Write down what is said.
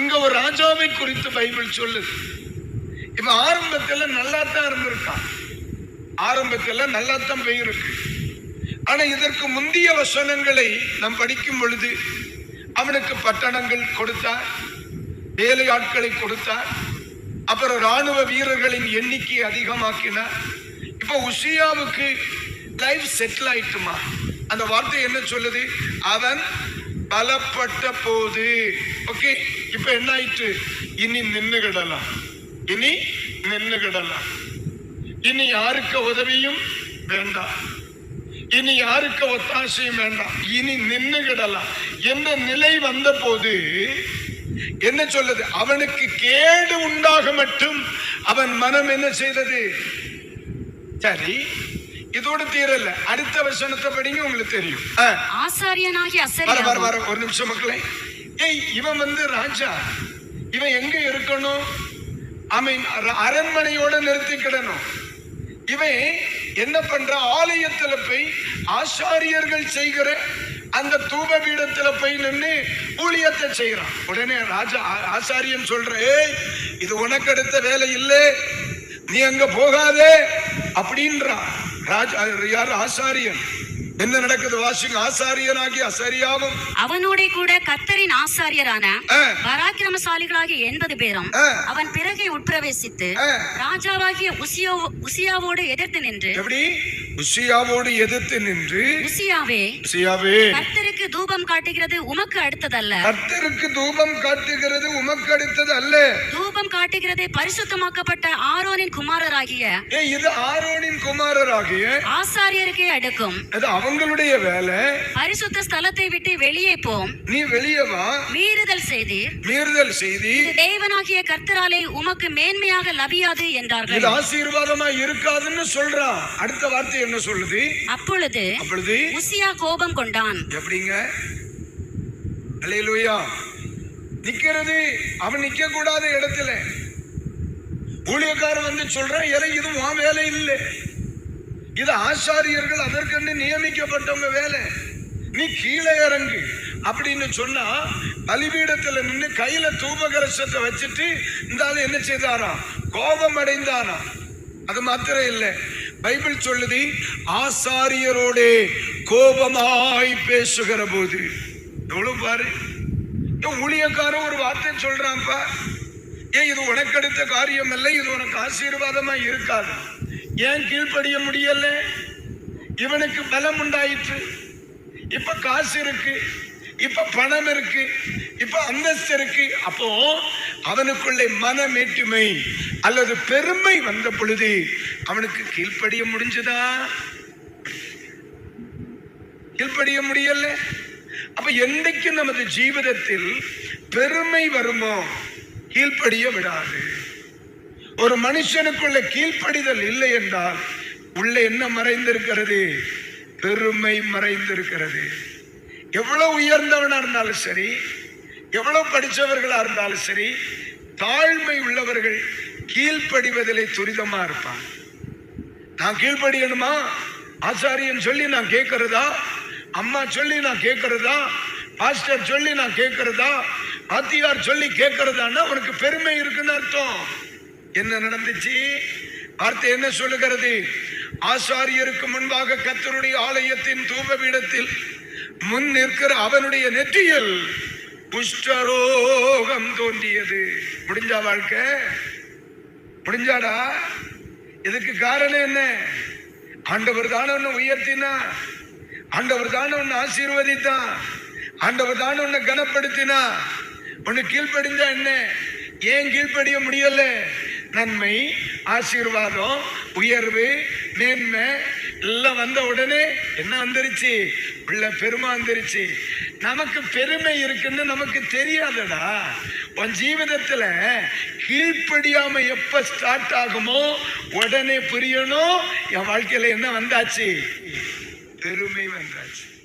இங்க ஒரு ராஜாவை குறித்து பைபிள் சொல்லுது. இப்ப ஆரம்பத்துல நல்லா தான் இருந்திருக்கான். ஆரம்பத்துல நல்லா தான் போயிருக்கு. ஆனா இதற்கு முந்தைய வசனங்களை நாம் படிக்கும் பொழுது அவனுக்கு பட்டணங்கள் கொடுத்தார் வேலை ஆட்களை கொடுத்தார் அப்புறம் ராணுவ வீரர்களின் எண்ணிக்கை அதிகமாக்கினார். இப்போ உசியாவுக்கு லைஃப் செட்டில் ஆயிட்டுமா? அந்த வார்த்தை என்ன சொல்லுது? அவன் பலப்பட்ட போது. ஓகே இப்ப என்ன ஆயிட்டு இனி நின்னுகிடலாம் இனி நின்னுகிடலாம் இனி யாருக்கு உதவியும் வேண்டாம். இனி யாருக்கு ஒத்தாசையும் வேண்டாம். இனி நின்னுகிடலாம் என்ற நிலை வந்த போது என்ன சொல்லுது? அவனுக்கு கேடு உண்டாக மட்டும் அவன் மனம் என்ன செய்தது? சரி இதோட தீரல அடுத்த வசனத்தை படிங்க உங்களுக்கு தெரியும். ஆசாரியனாகி வர வர வர ஒரு நிமிஷம் மக்களே. ஏய் இவன் வந்து ராஜா. இவன் எங்க இருக்கணும்? அவன் அர- அரண்மனையோட நிறுத்திக்கிடணும் இவன் என்ன பண்ற? ஆலயத்துல போய் ஆசாரியர்கள் செய்கிற அந்த தூப பீடத்துல போய் நின்று ஊழியத்தை செய்யறான் உடனே ராஜா ஆசாரியன் சொல்ற ஏய் இது உனக்கு அடுத்த வேலை இல்லை. நீ அங்க போகாதே. அப்படின்றான். யார் ஆசாரியன்? என்ன நடக்குது? வாசிங்க. ஆசாரியனாகி அசரியாவும் அவனோட கூட கத்தரின் ஆசாரியரான. பராக்கிரமசாலிகளாகிய எண்பது பேரும். அவன் பிறகை உட்பிரவேசித்து. ராஜாவாகிய உசியோ உசியாவோடு எதிர்த்து நின்று எப்படி? உசியாவோடு எதிர்த்து நின்று உசியாவே உசியாவே. கர்த்தருக்கு தூபம் காட்டுகிறது உமக்கு அடுத்ததல்ல. கர்த்தருக்கு தூபம் காட்டுகிறது உமக்கு அடுத்தது அல்ல தூபம் காட்டுகிறது பரிசுத்தமாக்கப்பட்ட ஆரோனின் குமாரராகிய இது ஆரோனின் குமாரராகிய. ஆசாரியருக்கே அடுக்கும். அது அவங்களுடைய வேலை. பரிசுத்த ஸ்தலத்தை விட்டு வெளியே போம் நீ வெளியே வா. மீறுதல் செய்தீர். மீறுதல் செய்தி இது தேவனாகிய கர்த்தராலே உமக்கு மேன்மையாக லபியாது என்றார்கள். இது ஆசீர்வாதமா இருக்காதுன்னு சொல்றான் அடுத்த வார்த்தை என்ன சொல்லுது? அப்பொழுது அப்பொழுது உசியா கோபம் கொண்டான். எப்படிங்க? அல்லேலூயா நிக்கிறது. அவன் நிக்க கூடாத இடத்துல. ஊழியக்காரன் வந்து சொல்றான் எனக்கு இது உன் வேலை இல்லை. இது ஆசாரியர்கள் அதற்கென்று நியமிக்கப்பட்டவங்க வேலை. நீ கீழே இறங்கு. அப்படின்னு சொன்னா பலிபீடத்துல நின்று கையில தூபகரசத்தை வச்சுட்டு இந்த என்ன செய்தாராம்? கோபம் அடைந்தாராம். அது மாத்திரம் இல்லை. பைபிள் சொல்லுது ஆசாரியரோடே கோபமாய் பேசுகிற போது. எவ்வளவு பாரு. ஊழியக்காரன் ஒரு வார்த்தை சொல்றான்ப்பா. ஏன் இது உனக்கு அடுத்த காரியம் இல்லை இது உனக்கு ஆசீர்வாதமா இருக்காது. ஏன் கீழ்ப்படிய முடியல? இவனுக்கு பலம் உண்டாயிற்று. இப்ப காசு இருக்கு இப்ப பணம் இருக்கு இப்ப அந்தஸ்து இருக்கு. அப்போ அவனுக்குள்ளே மனமேட்டுமை அல்லது பெருமை வந்த பொழுது அவனுக்கு கீழ்ப்படிய முடிஞ்சதா? கீழ்ப்படிய முடியல. அப்ப என்னைக்கு நமது ஜீவிதத்தில் பெருமை வருமோ? கீழ்ப்படிய விடாது. ஒரு மனுஷனுக்குள்ள கீழ்ப்படிதல் இல்லை என்றால் உள்ள என்ன மறைந்திருக்கிறது? பெருமை மறைந்திருக்கிறது. எவ்வளவு உயர்ந்தவனா இருந்தாலும் சரி எவ்வளவு படிச்சவர்களா இருந்தாலும் சரி தாழ்மை உள்ளவர்கள் கீழ்ப்படிவதிலே துரிதமா இருப்பாங்க. நான் கீழ்ப்படியணுமா? ஆச்சாரியன் சொல்லி நான் கேட்கறதா? அம்மா சொல்லி நான் கேட்கறதா பாஸ்டர் சொல்லி நான் கேட்கறதா ஆத்தியார் சொல்லி கேட்கறதான்னா உனக்கு பெருமை இருக்குன்னு அர்த்தம். என்ன நடந்துச்சு? வார்த்தை என்ன சொல்லுகிறது? ஆசாரியருக்கு முன்பாக கத்தருடைய ஆலயத்தின் தூபபீடத்தில் முன் நிற்கிற அவனுடைய நெற்றியில் குஷ்டரோகம் தோன்றியது. முடிஞ்சா வாழ்க்கை? முடிஞ்சாடா? இதுக்கு காரணம் என்ன? ஆண்டவர் தானே உயர்த்தினா ஆண்டவர் தானே உன்னை ஆசீர்வதித்தான். ஆண்டவர் தான் உன்னை கனப்படுத்தினா உன்னை கீழ்ப்படிஞ்சா என்ன ஏன் கீழ்ப்படிய முடியல? நன்மை ஆசீர்வாதம் உயர்வு மேன்மை எல்லாம் வந்த உடனே என்ன வந்துருச்சு? உள்ள பெருமை வந்துருச்சு. நமக்கு பெருமை இருக்குன்னு நமக்கு தெரியாதடா. உன் ஜீவிதத்தில் கீழ்ப்படியாம எப்ப ஸ்டார்ட் ஆகுமோ உடனே புரியணும். என் வாழ்க்கையில் என்ன வந்தாச்சு? பெருமை வந்தாச்சு.